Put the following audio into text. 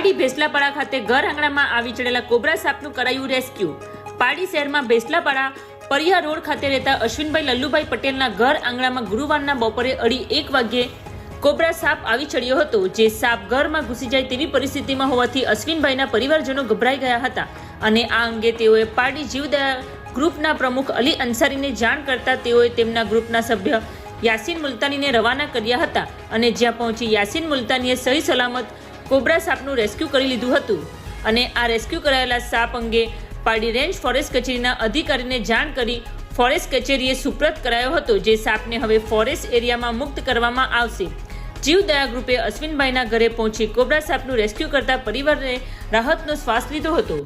ભેસલાપાડા ખાતે ઘર આંગણામાં આવી ચડેલા કોબરા સાપનું કરાયું રેસ્ક્યુ. પાડી શહેરમાં ભેસલાપાડા પરિયા રોડ ખાતે રહેતા અશ્વિનભાઈ લલ્લુભાઈ પટેલના ઘર આંગણામાં ગુરુવારના બપોરે અઢી એક વાગ્યે કોબરા સાપ આવી ચડ્યો હતો, જે સાપ ઘરમાં ઘૂસી જાય તેવી પરિસ્થિતિમાં હોવાથી અશ્વિનભાઈના પરિવારજનો ગભરાઈ ગયા હતા અને આ અંગે તેઓએ પાડી જીવદયા ગ્રુપના પ્રમુખ અલી અંસારીને જાણ કરતા તેઓએ તેમના ગ્રુપના સભ્ય યાસીન મુલતાનીને રવાના કર્યા હતા અને જ્યાં પહોંચી યાસીન મુલતાનીએ સહી સલામત કોબરા સાપનું રેસ્ક્યુ કરી લીધું હતું અને આ રેસ્ક્યુ કરાયેલા સાપ અંગે પાડી રેન્જ ફોરેસ્ટ કચેરીના અધિકારીને જાણ કરી ફોરેસ્ટ કચેરીએ સુપ્રત કરાયો હતો જે સાપને હવે ફોરેસ્ટ એરિયામાં મુક્ત કરવામાં આવશે. જીવદયા ગ્રુપે અશ્વિનભાઈના ઘરે પહોંચી કોબરા સાપનું રેસ્ક્યુ કરતા પરિવારને રાહતનો શ્વાસ લીધો હતો.